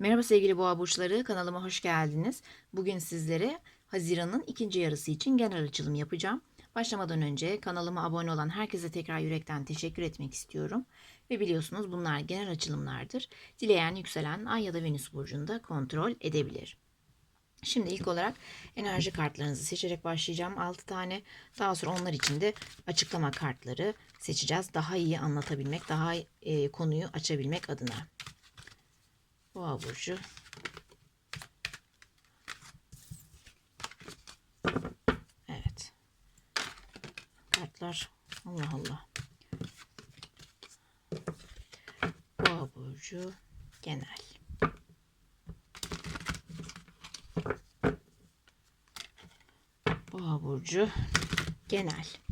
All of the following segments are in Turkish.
Merhaba sevgili boğa burçları, kanalıma hoş geldiniz. Bugün sizlere Haziran'ın ikinci yarısı için genel açılım yapacağım. Başlamadan önce kanalıma abone olan herkese tekrar yürekten teşekkür etmek istiyorum. Ve biliyorsunuz bunlar genel açılımlardır. Dileyen yükselen Ay ya da Venüs burcunda kontrol edebilir. Şimdi ilk olarak enerji kartlarınızı seçerek başlayacağım. 6 tane. Daha sonra onlar için de açıklama kartları seçeceğiz. Daha iyi anlatabilmek, daha e, konuyu açabilmek adına. Boğa burcu. Evet. Kartlar Allah Allah. Boğa burcu genel. Boğa burcu genel.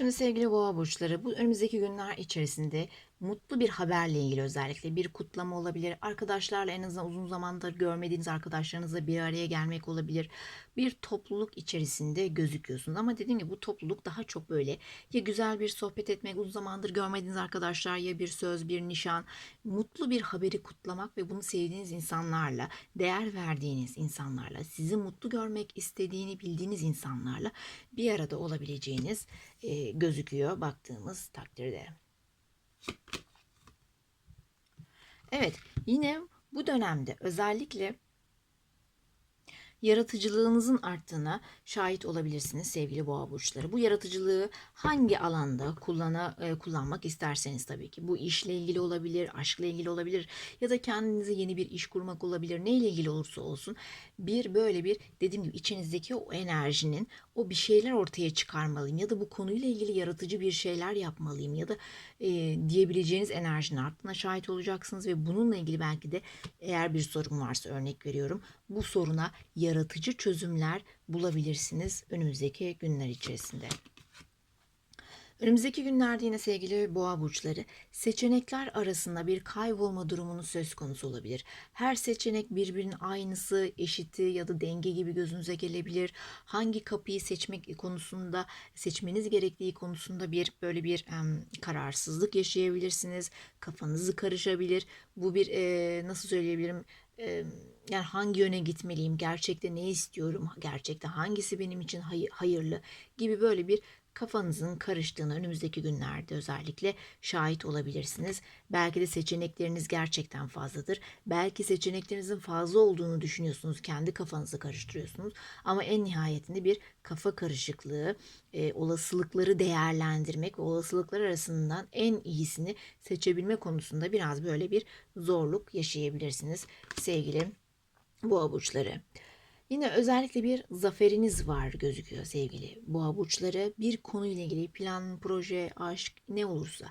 Şimdi sevgili boğa burçları bu önümüzdeki günler içerisinde mutlu bir haberle ilgili özellikle bir kutlama olabilir. Arkadaşlarla en azından uzun zamandır görmediğiniz arkadaşlarınızla bir araya gelmek olabilir. Bir topluluk içerisinde gözüküyorsunuz ama dediğim gibi bu topluluk daha çok böyle ya güzel bir sohbet etmek, uzun zamandır görmediğiniz arkadaşlar ya bir söz, bir nişan, mutlu bir haberi kutlamak ve bunu sevdiğiniz insanlarla, değer verdiğiniz insanlarla, sizi mutlu görmek istediğini bildiğiniz insanlarla bir arada olabileceğiniz e, gözüküyor baktığımız takdirde. Evet, yine bu dönemde özellikle yaratıcılığınızın arttığına şahit olabilirsiniz sevgili boğa burçları. Bu yaratıcılığı hangi alanda kullana, e, kullanmak isterseniz tabii ki. Bu işle ilgili olabilir, aşkla ilgili olabilir ya da kendinize yeni bir iş kurmak olabilir. Neyle ilgili olursa olsun bir böyle bir dediğim gibi içinizdeki o enerjinin o bir şeyler ortaya çıkarmalıyım ya da bu konuyla ilgili yaratıcı bir şeyler yapmalıyım ya da e, diyebileceğiniz enerjinin arttığına şahit olacaksınız ve bununla ilgili belki de eğer bir sorun varsa örnek veriyorum bu soruna yaratıcı çözümler bulabilirsiniz önümüzdeki günler içerisinde. Önümüzdeki günlerde yine sevgili boğa burçları seçenekler arasında bir kaybolma durumunun söz konusu olabilir. Her seçenek birbirinin aynısı, eşiti ya da denge gibi gözünüze gelebilir. Hangi kapıyı seçmek konusunda seçmeniz gerektiği konusunda bir böyle bir em, kararsızlık yaşayabilirsiniz. Kafanızı karışabilir. Bu bir e, nasıl söyleyebilirim? Yani hangi yöne gitmeliyim? Gerçekte ne istiyorum? Gerçekte hangisi benim için hay- hayırlı gibi böyle bir kafanızın karıştığını önümüzdeki günlerde özellikle şahit olabilirsiniz. Belki de seçenekleriniz gerçekten fazladır. Belki seçeneklerinizin fazla olduğunu düşünüyorsunuz. Kendi kafanızı karıştırıyorsunuz. Ama en nihayetinde bir kafa karışıklığı, e, olasılıkları değerlendirmek ve olasılıklar arasından en iyisini seçebilme konusunda biraz böyle bir zorluk yaşayabilirsiniz sevgili boğa burçları. Yine özellikle bir zaferiniz var gözüküyor sevgili boğa burçları. Bir konuyla ilgili plan, proje, aşk ne olursa.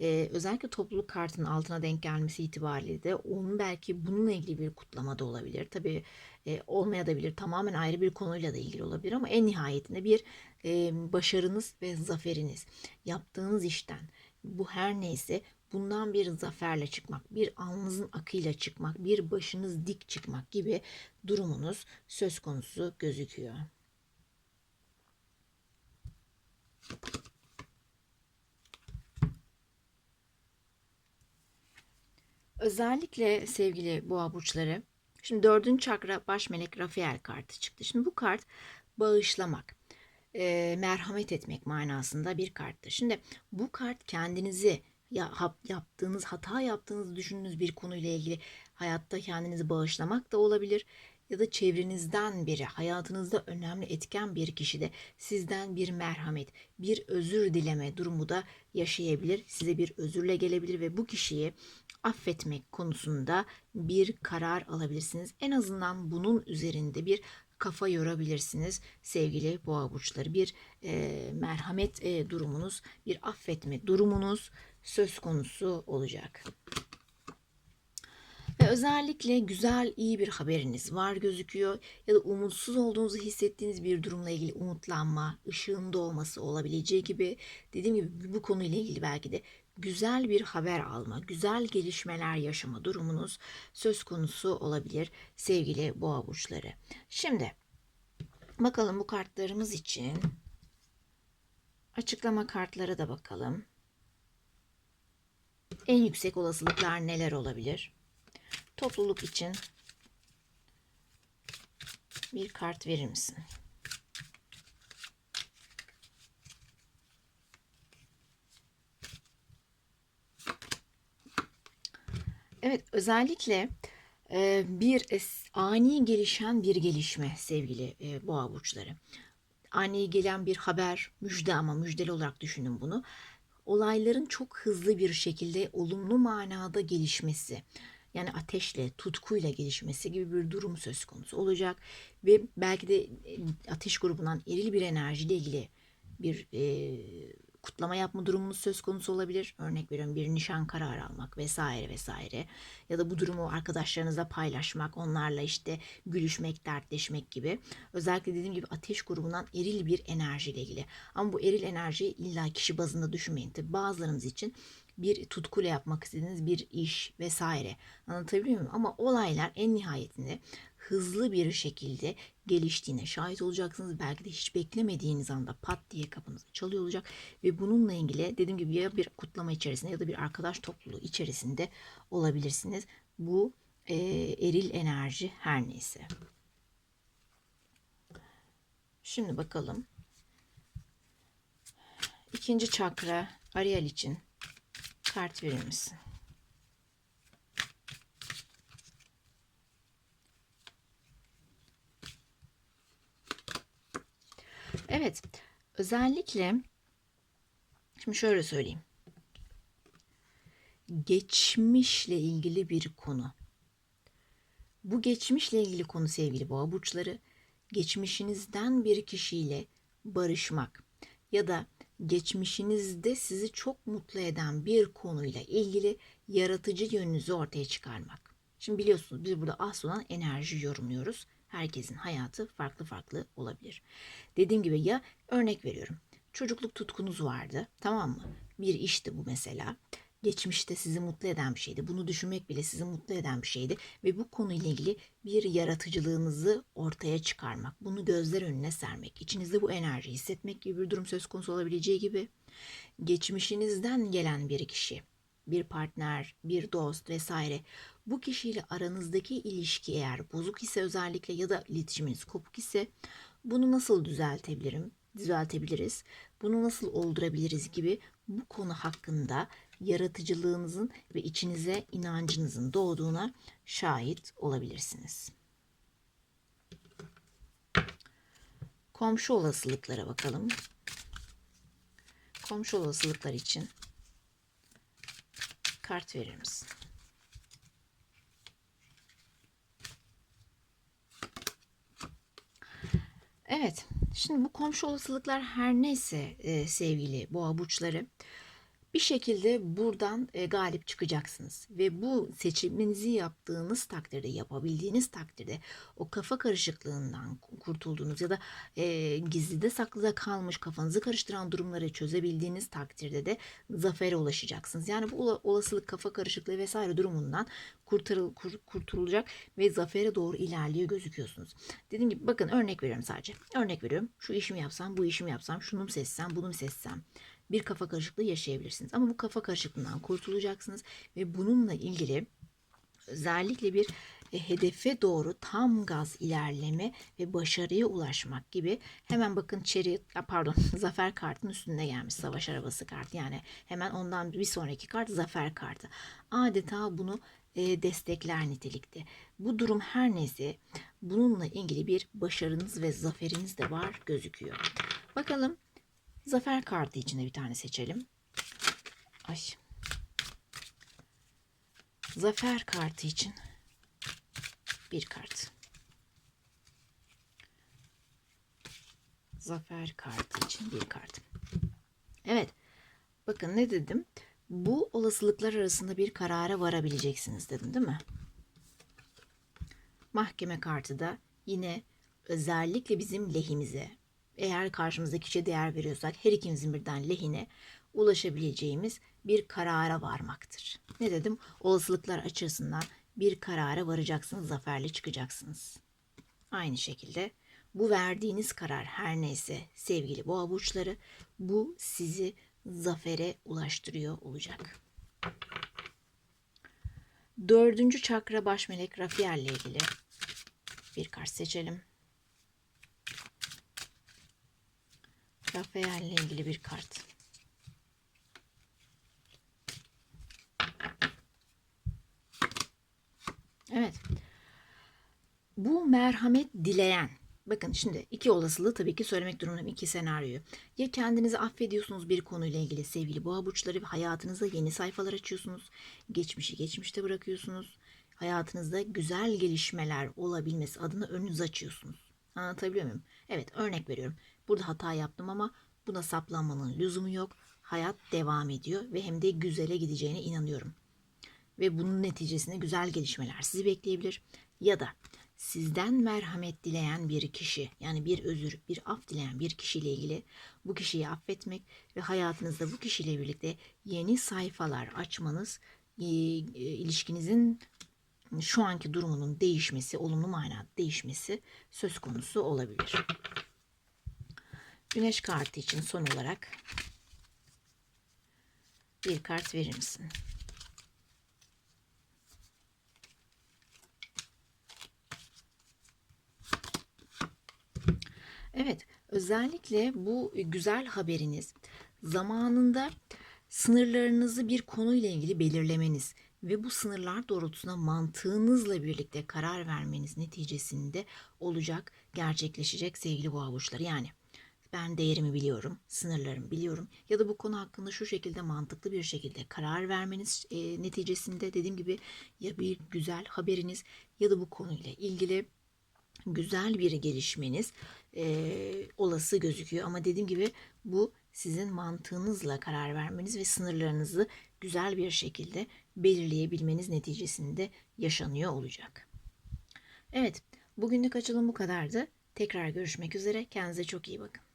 Ee, özellikle topluluk kartının altına denk gelmesi itibariyle de onun belki bununla ilgili bir kutlama da olabilir. Tabii e, olmayabilir. Tamamen ayrı bir konuyla da ilgili olabilir ama en nihayetinde bir e, başarınız ve zaferiniz. Yaptığınız işten bu her neyse bundan bir zaferle çıkmak, bir alnınızın akıyla çıkmak, bir başınız dik çıkmak gibi durumunuz söz konusu gözüküyor. Özellikle sevgili boğa burçları, şimdi dördüncü çakra baş melek Rafael kartı çıktı. Şimdi bu kart bağışlamak, e, merhamet etmek manasında bir karttır. Şimdi bu kart kendinizi ya yaptığınız hata yaptığınızı düşündüğünüz bir konuyla ilgili hayatta kendinizi bağışlamak da olabilir ya da çevrenizden biri, hayatınızda önemli etken bir kişi de sizden bir merhamet, bir özür dileme durumu da yaşayabilir. Size bir özürle gelebilir ve bu kişiyi affetmek konusunda bir karar alabilirsiniz. En azından bunun üzerinde bir kafa yorabilirsiniz sevgili boğa burçları. Bir e, merhamet e, durumunuz, bir affetme durumunuz söz konusu olacak. Ve özellikle güzel, iyi bir haberiniz var gözüküyor. Ya da umutsuz olduğunuzu hissettiğiniz bir durumla ilgili umutlanma, ışığın doğması olabileceği gibi dediğim gibi bu konuyla ilgili belki de güzel bir haber alma, güzel gelişmeler yaşama durumunuz söz konusu olabilir sevgili boğa burçları. Şimdi bakalım bu kartlarımız için Açıklama kartlara da bakalım. En yüksek olasılıklar neler olabilir? Topluluk için bir kart verir misin? Evet, özellikle e, bir es- ani gelişen bir gelişme sevgili e, boğa burçları. Ani gelen bir haber, müjde ama müjdeli olarak düşünün bunu. Olayların çok hızlı bir şekilde olumlu manada gelişmesi. Yani ateşle, tutkuyla gelişmesi gibi bir durum söz konusu olacak. Ve belki de e, ateş grubundan eril bir enerjiyle ilgili bir e, kutlama yapma durumunuz söz konusu olabilir. Örnek veriyorum bir nişan kararı almak vesaire vesaire. Ya da bu durumu arkadaşlarınızla paylaşmak, onlarla işte gülüşmek, dertleşmek gibi. Özellikle dediğim gibi ateş grubundan eril bir enerjiyle ilgili. Ama bu eril enerjiyi illa kişi bazında düşünmeyin. Tabi bazılarımız için bir tutkuyla yapmak istediğiniz bir iş vesaire. Anlatabiliyor muyum? Ama olaylar en nihayetinde hızlı bir şekilde geliştiğine şahit olacaksınız. Belki de hiç beklemediğiniz anda pat diye kapınızı çalıyor olacak ve bununla ilgili dediğim gibi ya bir kutlama içerisinde ya da bir arkadaş topluluğu içerisinde olabilirsiniz. Bu e, eril enerji her neyse. Şimdi bakalım. İkinci çakra Ariel için kart verir? Evet, özellikle şimdi şöyle söyleyeyim. Geçmişle ilgili bir konu. Bu geçmişle ilgili konu sevgili boğa burçları, geçmişinizden bir kişiyle barışmak ya da geçmişinizde sizi çok mutlu eden bir konuyla ilgili yaratıcı yönünüzü ortaya çıkarmak. Şimdi biliyorsunuz biz burada az olan enerji yorumluyoruz. Herkesin hayatı farklı farklı olabilir. Dediğim gibi ya örnek veriyorum. Çocukluk tutkunuz vardı tamam mı? Bir işti bu mesela. Geçmişte sizi mutlu eden bir şeydi. Bunu düşünmek bile sizi mutlu eden bir şeydi. Ve bu konuyla ilgili bir yaratıcılığınızı ortaya çıkarmak. Bunu gözler önüne sermek. içinizde bu enerjiyi hissetmek gibi bir durum söz konusu olabileceği gibi. Geçmişinizden gelen bir kişi, bir partner, bir dost vesaire bu kişiyle aranızdaki ilişki eğer bozuk ise özellikle ya da iletişiminiz kopuk ise bunu nasıl düzeltebilirim? Düzeltebiliriz. Bunu nasıl oldurabiliriz gibi bu konu hakkında yaratıcılığınızın ve içinize inancınızın doğduğuna şahit olabilirsiniz. Komşu olasılıklara bakalım. Komşu olasılıklar için kart verir misin? Evet, şimdi bu komşu olasılıklar her neyse e, sevgili boğa burçları bir şekilde buradan e, galip çıkacaksınız ve bu seçiminizi yaptığınız takdirde yapabildiğiniz takdirde o kafa karışıklığından kurtulduğunuz ya da e, gizlide saklıda kalmış kafanızı karıştıran durumları çözebildiğiniz takdirde de zafere ulaşacaksınız. Yani bu olasılık kafa karışıklığı vesaire durumundan kurtarıl, kur, kurtulacak ve zafere doğru ilerliyor gözüküyorsunuz. Dediğim gibi bakın örnek veriyorum sadece. Örnek veriyorum. Şu işimi yapsam, bu işimi yapsam, şunu mu seçsem, bunu mu seçsem bir kafa karışıklığı yaşayabilirsiniz. Ama bu kafa karışıklığından kurtulacaksınız ve bununla ilgili özellikle bir e, hedefe doğru tam gaz ilerleme ve başarıya ulaşmak gibi hemen bakın chariot pardon zafer kartının üstünde gelmiş savaş arabası kartı yani hemen ondan bir sonraki kart zafer kartı adeta bunu e, destekler nitelikte. Bu durum her neyse bununla ilgili bir başarınız ve zaferiniz de var gözüküyor. Bakalım Zafer kartı içinde bir tane seçelim. Ay. Zafer kartı için bir kart. Zafer kartı için bir kart. Evet. Bakın ne dedim? Bu olasılıklar arasında bir karara varabileceksiniz dedim değil mi? Mahkeme kartı da yine özellikle bizim lehimize eğer karşımızdaki kişiye değer veriyorsak her ikimizin birden lehine ulaşabileceğimiz bir karara varmaktır. Ne dedim? Olasılıklar açısından bir karara varacaksınız, zaferle çıkacaksınız. Aynı şekilde bu verdiğiniz karar her neyse sevgili boğa burçları bu sizi zafere ulaştırıyor olacak. Dördüncü çakra baş melek Rafael ile ilgili bir kart seçelim. Rafael ile ilgili bir kart. Evet. Bu merhamet dileyen. Bakın şimdi iki olasılığı tabii ki söylemek durumundayım. iki senaryoyu. Ya kendinizi affediyorsunuz bir konuyla ilgili sevgili boğa burçları ve hayatınızda yeni sayfalar açıyorsunuz. Geçmişi geçmişte bırakıyorsunuz. Hayatınızda güzel gelişmeler olabilmesi adına önünüzü açıyorsunuz. Anlatabiliyor muyum? Evet örnek veriyorum. Burada hata yaptım ama buna saplanmanın lüzumu yok. Hayat devam ediyor ve hem de güzele gideceğine inanıyorum ve bunun neticesinde güzel gelişmeler sizi bekleyebilir. Ya da sizden merhamet dileyen bir kişi yani bir özür, bir af dileyen bir kişiyle ilgili bu kişiyi affetmek ve hayatınızda bu kişiyle birlikte yeni sayfalar açmanız e, e, ilişkinizin şu anki durumunun değişmesi, olumlu manada değişmesi söz konusu olabilir. Güneş kartı için son olarak bir kart verir misin? Evet, özellikle bu güzel haberiniz zamanında sınırlarınızı bir konuyla ilgili belirlemeniz ve bu sınırlar doğrultusunda mantığınızla birlikte karar vermeniz neticesinde olacak, gerçekleşecek sevgili boğa burçları. Yani ben değerimi biliyorum, sınırlarımı biliyorum ya da bu konu hakkında şu şekilde mantıklı bir şekilde karar vermeniz e, neticesinde dediğim gibi ya bir güzel haberiniz ya da bu konuyla ilgili güzel bir gelişmeniz e, olası gözüküyor. Ama dediğim gibi bu sizin mantığınızla karar vermeniz ve sınırlarınızı güzel bir şekilde belirleyebilmeniz neticesinde yaşanıyor olacak. Evet, bugünlük açılım bu kadardı. Tekrar görüşmek üzere. Kendinize çok iyi bakın.